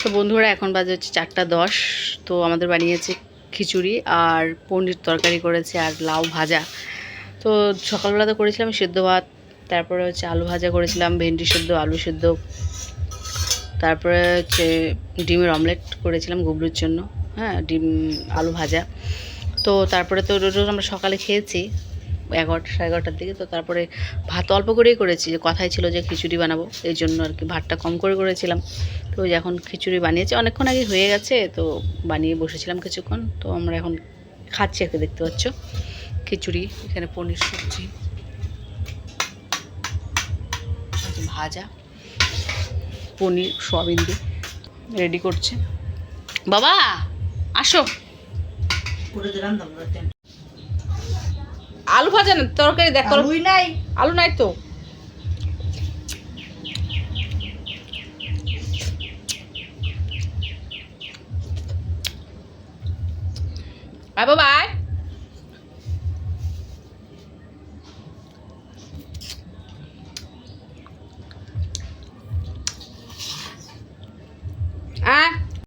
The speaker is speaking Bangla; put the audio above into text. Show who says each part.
Speaker 1: তো বন্ধুরা, এখন বাজে হচ্ছে চারটা দশ। তো আমাদের বানিয়েছে খিচুড়ি আর পনির তরকারি করেছে আর লাউ ভাজা। তো সকালবেলা তো করেছিলাম সেদ্ধ ভাত, তারপরে হচ্ছে আলু ভাজা করেছিলাম, ভেন্ডি সেদ্ধ, আলু সেদ্ধ। তারপরে হচ্ছে ডিমের অমলেট করেছিলাম গুবলুর জন্য হ্যাঁ ডিম, আলু ভাজা। তো তারপরে তো রোজ আমরা সকালে খেয়েছি এগারোটা, সাড়ে এগারোটার দিকে। তো তারপরে ভাত অল্প করেই করেছি, যে কথাই ছিল যে খিচুড়ি বানাবো, এই জন্য আর কি ভাতটা কম করে করেছিলাম। তো এখন খিচুড়ি বানিয়েছি। অনেকক্ষণ আগে হয়ে গেছে তো বানিয়ে বসেছিলাম কিছুক্ষণ। তো আমরা এখন খাচ্ছি একটা দেখতে পাচ্ছ? খিচুড়ি এখানে পনির সবজি ভাজা পনির সোয়াবিন দিয়ে রেডি করছে। বাবা আসো। আলু ভাজা না তরকারি দেখ
Speaker 2: আলুই নাই।
Speaker 1: আলু নাই তো? 拜拜。